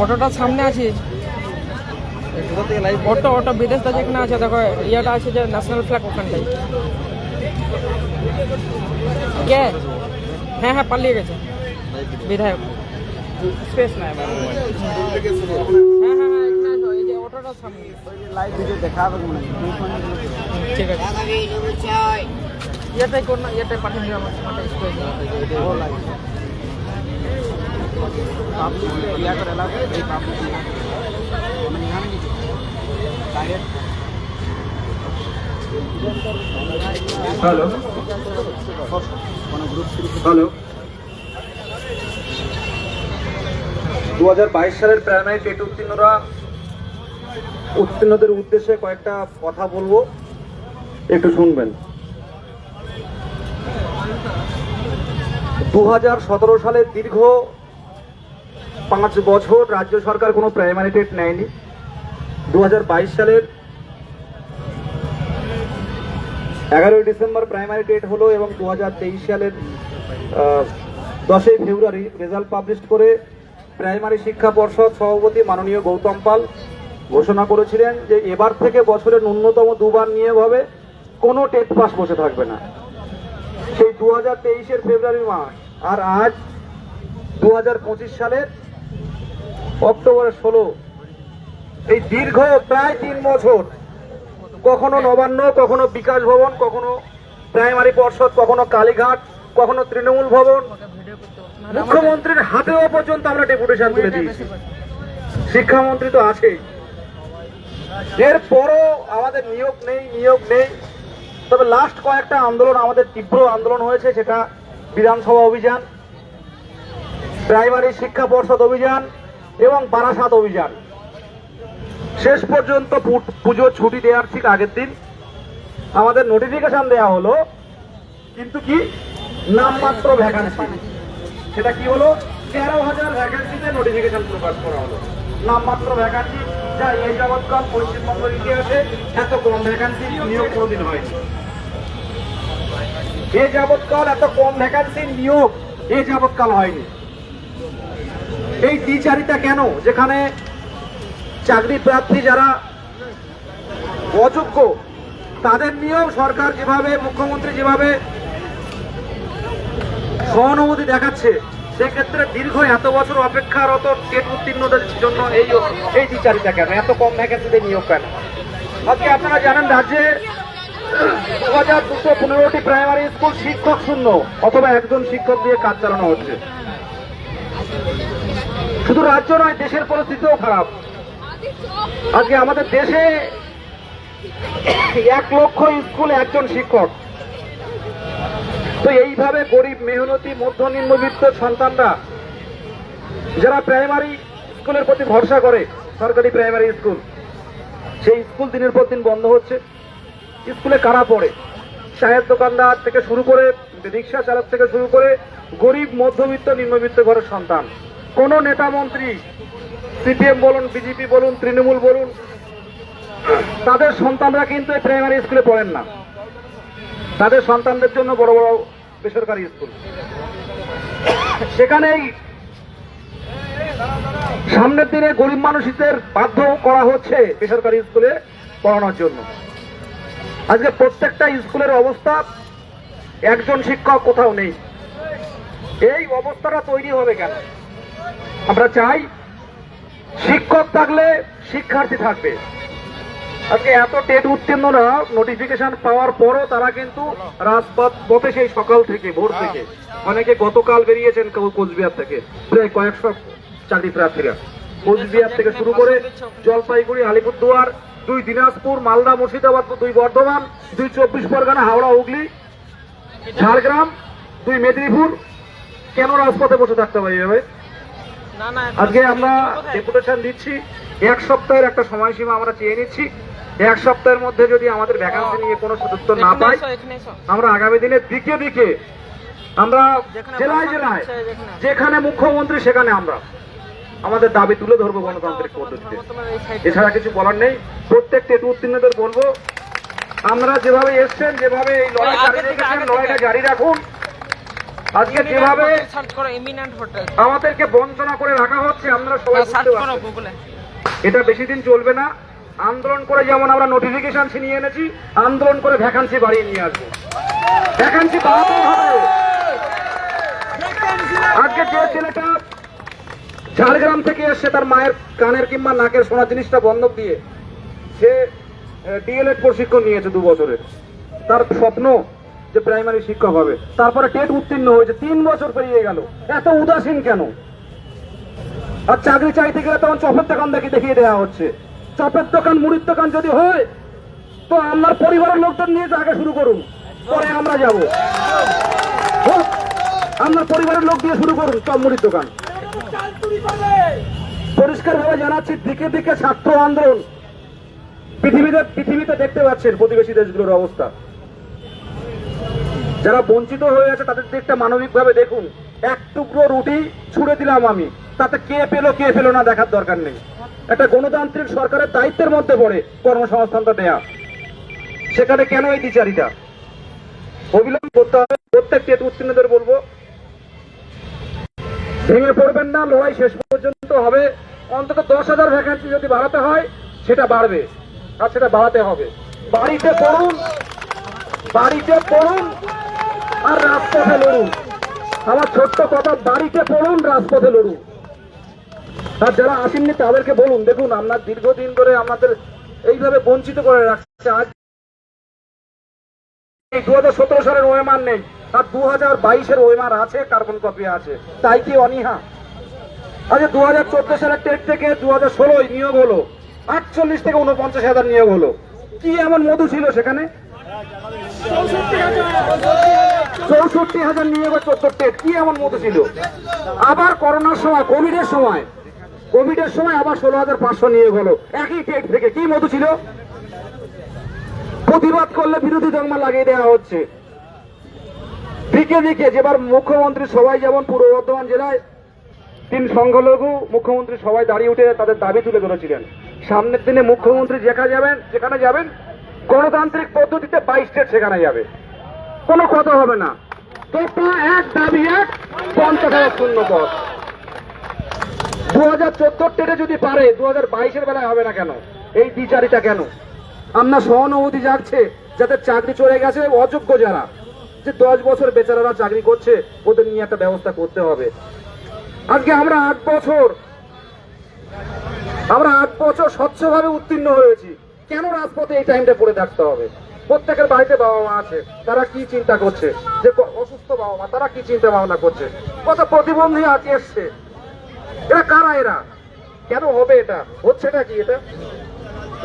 অটোটা সামনে আছে। অটো অটো বিদেশটা যেখানে আছে। দেখো ইয়েটা আছে যে ন্যাশনাল ফ্ল্যাগ ওখানটাই কে? হ্যাঁ হ্যাঁ পালিয়ে গেছে। বিধায়ক। স্পেস নাই হ্যাঁ হ্যাঁ এখানে আসো, এই যে অটোটার সামনে। লাইভ ভিডিও দেখা হবে হয়। ঠিক আছে। ইয়েটাই না ইয়েটাই পাঠিয়ে দিও আমার আমার স্পেস পাবলিক ইয়া করে হ্যালো হ্যালো দু হাজার বাইশ সালের প্রাইমারি টেট উত্তীর্ণরা উত্তীর্ণদের উদ্দেশ্যে কয়েকটা কথা বলব। একটু শুনবেন। দু হাজার সতেরো সালে দীর্ঘ পাঁচ বছর রাজ্য সরকার কোনো প্রাইমারি টেট নেয়নি। দু হাজার বাইশ সালের এগারোই ডিসেম্বর প্রাইমারি টেট হলো এবং দু হাজার তেইশ সালের দশই ফেব্রুয়ারি রেজাল্ট পাবলিশ করে প্রাইমারি শিক্ষা পর্ষদ সভাপতি মাননীয় গৌতম পাল ঘোষণা করেছিলেন যে এবার থেকে বছরে ন্যূনতম দুবার নিয়োগ হবে, কোনো টেট পাস বসে থাকবে না। দু হাজার তেইশের ফেব্রুয়ারি মাস। আর আজ দু হাজার পঁচিশ সালের অক্টোবরের ষোলো। এই দীর্ঘ প্রায় তিন বছর। কখনো নবান্ন, কখনো বিকাশ ভবন, কখনো প্রাইমারি পর্ষদ, কখনো কালীঘাট, কখনো তৃণমূল ভবন। মুখ্যমন্ত্রীর হাতেও পর্যন্ত আমরা ডেপুটেশন তুলে দিয়েছি। শিক্ষামন্ত্রী তো আছেই। এরপরও আমাদের নিয়োগ নেই নিয়োগ নেই। তবে লাস্ট কয়েকটা আন্দোলন, আমাদের তীব্র আন্দোলন হয়েছে, সেটা বিধানসভা অভিযান প্রাইমারি শিক্ষা পর্ষদ অভিযান এবং বারাসাত অভিযান। শেষ পর্যন্ত পু- পুজোর ছুটি দেওয়ার ঠিক আগের দিন আমাদের নোটিফিকেশন দেওয়া হলো, কিন্তু কি? নামমাত্র ভ্যাকান্সি সেটা কি হলো? তেরো হাজার ভ্যাকান্সিতে নোটিফিকেশন প্রকাশ করা হলো। নামমাত্র ভ্যাকান্সি যা এই যাবৎকাল পশ্চিমবঙ্গের ইতিহাসে এত কম ভ্যাকান্সি নিয়োগ হয়নি। এ যাবৎকাল এত কম ভ্যাকান্সি নিয়োগ, এ যাবৎকাল হয়নি। এই দ্বিচারিতা কেন? যেখানে চাকরি প্রার্থী যারা অযোগ্য, তাদের নিয়েও সরকার যেভাবে, মুখ্যমন্ত্রী যেভাবে সহানুভূতি দেখাচ্ছে সেক্ষেত্রে দীর্ঘ এত বছর অপেক্ষারত টেট উত্তীর্ণদের জন্য এই এই বিচারিতা কেন? এত কম ভ্যাকেন্সিতে নিয়োগ কেন? আজকে আপনারা জানেন রাজ্যে দু হাজার দুশো পনেরোটি প্রাইমারি স্কুল শিক্ষক শূন্য অথবা একজন শিক্ষক দিয়ে কাজ চালানো হচ্ছে। শুধু রাজ্য নয়, দেশের পরিস্থিতিও খারাপ। আজকে আমাদের দেশে এক লক্ষ স্কুল একজন শিক্ষক তো এইভাবে গরিব, মেহনতি মধ্য নিম্নবিত্ত সন্তানরা যারা প্রাইমারি স্কুলের প্রতি ভরসা করে, সরকারি প্রাইমারি স্কুল সেই স্কুল দিনের পর দিন বন্ধ হচ্ছে। স্কুলে কারা পড়ে? চায়ের দোকানদার থেকে শুরু করে, রিক্সা চালক থেকে শুরু করে গরিব, মধ্যবিত্ত, নিম্নবিত্ত ঘরের সন্তান। কোনো নেতা মন্ত্রী, সিপিএম বলুন, বিজেপি বলুন, তৃণমূল বলুন, তাদের সন্তানরা কিন্তু এই প্রাইমারি স্কুলে পড়েন না। তাদের সন্তানদের জন্য বড় বড় বেসরকারি স্কুল। সেখানেই সামনের দিনে গরিব মানুষদের বাধ্য করা হচ্ছে বেসরকারি স্কুলে পড়ানোর জন্য। আজকে প্রত্যেকটা স্কুলের অবস্থা একজন শিক্ষক কোথাও নেই। এই অবস্থাটা তৈরি হবে কেন? আমরা চাই শিক্ষক থাকলে শিক্ষার্থী থাকবে। আজকে এত টেট উত্তীর্ণরা নোটিফিকেশন পাওয়ার পরও তারা কিন্তু রাজপথ পথে সেই সকাল থেকে ভোর থেকে। অনেকে গতকাল বেরিয়েছেন কোচবিহার থেকে প্রায় কয়েকশো চাকরি প্রার্থীরা। কোচবিহার থেকে শুরু করে জলপাইগুড়ি আলিপুরদুয়ার দুই দিনাজপুর মালদা মুর্শিদাবাদ দুই বর্ধমান দুই চব্বিশ পরগনা হাওড়া হুগলি ঝাড়গ্রাম দুই মেদিনীপুর। কেন রাজপথে বসে থাকতে না না আজকে আমরা ডেপুটেশন দিচ্ছি। এক সপ্তাহের একটা সময়সীমা আমরা চেয়ে নিচ্ছি। এক সপ্তাহের মধ্যে যদি আমাদের ভ্যাকান্সি নিয়ে কোনো সদুত্তর না পাই আমরা আগামী দিনে দিকে দিকে আমরা জেলায় জেলায় যেখানে- মুখ্যমন্ত্রী সেখানে আমরা। আমাদের দাবি তুলে ধরবো গণতান্ত্রিক পদ্ধতিতে। এছাড়া কিছু বলার নেই। প্রত্যেক টেটু উত্তীর্ণদের বলব আমরা যেভাবে এসছেন যেভাবে এই লড়াই জারি রেখেছেন লড়াইটা জারি রাখুন। আজকে যেভাবে আমাদেরকে বঞ্চনা করে রাখা হচ্ছে আমরা সবাই গুগলে এটা বেশি দিন চলবে না। আন্দোলন করে যেমন আমরা নোটিফিকেশন ছিনিয়ে এনেছি, আন্দোলন করে ভ্যাকান্সি বাড়িয়ে নিয়ে আসব। ভ্যাকান্সি আজকে যে ছেলেটা ঝাড়গ্রাম থেকে এসছে, তার মায়ের কানের কিংবা নাকের সোনা জিনিসটা বন্ধক দিয়ে, সে ডিএলএড প্রশিক্ষণ নিয়েছে দু বছরের। তার স্বপ্ন যে প্রাইমারি শিক্ষক হবে। তারপরে টেট উত্তীর্ণ হয়েছে, তিন বছর পেরিয়ে গেল। এত উদাসীন কেন? আর চাকরি চাইতে গেলে তখন চপের দোকান দেখে দেখিয়ে দেওয়া হচ্ছে। চপের দোকান, মুড়ির দোকান যদি হয়, তো আমার পরিবারের লোকদের নিয়ে আগে শুরু করুন। পরে আমরা যাব। আপনার পরিবারের লোক দিয়ে শুরু করুন চপ মুড়ির দোকান। পরিষ্কার ভাবে জানাচ্ছি, দিকে দিকে ছাত্র আন্দোলন। পৃথিবীতে পৃথিবীতে দেখতে পাচ্ছেন প্রতিবেশী দেশগুলোর অবস্থা। যারা বঞ্চিত হয়ে আছে, তাদের দিকটা মানবিকভাবে দেখুন। এক টুকরো রুটি ছুড়ে দিলাম আমি। তাতে কে পেল কে পেল না দেখার দরকার নেই। একটা গণতান্ত্রিক সরকারের দায়িত্বের মধ্যে পড়ে কর্মসংস্থানটা দেয়া। সেখানে কেন এই বিচারিতা? অবিলম্ব করতে হবে। প্রত্যেক টেট উত্তীর্ণদের বলব। ভেঙে পড়বেন না, লড়াই শেষ পর্যন্ত হবে। অন্তত দশ হাজার ভ্যাকান্সি যদি বাড়াতে হয়, সেটা বাড়বে। আর সেটা বাড়াতে হবে। বাড়িতে পড়ুন বাড়িতে পড়ুন, আর রাজপথে লড়ুন। আমার ছোট্ট কথা, বাড়িতে পড়ুন, রাজপথে লড়ুন। আর যারা আসেননি তাদেরকে বলুন, দেখুন, আমরা দীর্ঘদিন ধরে আমাদের এইভাবে বঞ্চিত করে রাখছে। আজ দু হাজার সতেরো সালের ওয়েমার নেই, আর দু হাজার বাইশের ওয়েমার আছে, কার্বন কপি আছে। তাই কি অনীহা? আচ্ছা দু হাজার চোদ্দ সালের টেট থেকে দু হাজার ষোলোই নিয়োগ হলো, আটচল্লিশ থেকে উনপঞ্চাশ হাজার নিয়োগ হলো। কি এমন মধু ছিল সেখানে? চৌষট্টি হাজার। নিয়োগ চোদ্দ টেট, কি এমন মধু ছিল? আবার করোনার সময়, কোভিডের সময় কোভিডের সময় আবার ষোলো হাজার পাঁচশো নিয়োগ হলো একই টেট থেকে কি মতো ছিল? প্রতিবাদ করলে বিরোধী দংমা লাগিয়ে দেওয়া হচ্ছে। দিকে দিকে যেবার মুখ্যমন্ত্রী সবাই যেমন পূর্ব বর্ধমান জেলায় তিন সংখ্যালঘু মুখ্যমন্ত্রী সবাই দাঁড়িয়ে উঠে তাদের দাবি তুলে ধরেছিলেন। সামনের দিনে মুখ্যমন্ত্রী যেখানে যাবেন যেখানে যাবেন, গণতান্ত্রিক পদ্ধতিতে বাইশ স্টেট সেখানে যাবে। কোনো কথা হবে না। তোপা এক, দাবি এক হাজার শূন্য পদ। বেচারারা চাকরি করছে, ওদের নিয়ে একটা ব্যবস্থা করতে হবে। আজকে আমরা আট বছর, আমরা আট বছর স্বচ্ছভাবে উত্তীর্ণ হয়েছি। কেন রাজপথে এই টাইমটা পড়ে থাকতে হবে? প্রত্যেকের বাড়িতে বাবা মা আছে, তারা কি চিন্তা করছে? যে অসুস্থ বাবা মা, তারা কি চিন্তা ভাবনা করছে? কত প্রতিবন্ধী আছে এসছে। এরা কারা এরা? কেন হবে এটা? হচ্ছে হচ্ছেটা কি এটা?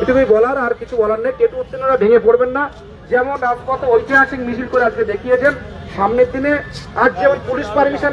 এটুকুই বলার, আর কিছু বলার নেই। কেটু উত্তীর্ণরা ভেঙে পড়বেন না। যেমন রাজপথে ঐতিহাসিক মিছিল করে আজকে দেখিয়েছেন, সামনের দিনে আজ যেমন পুলিশ পারমিশন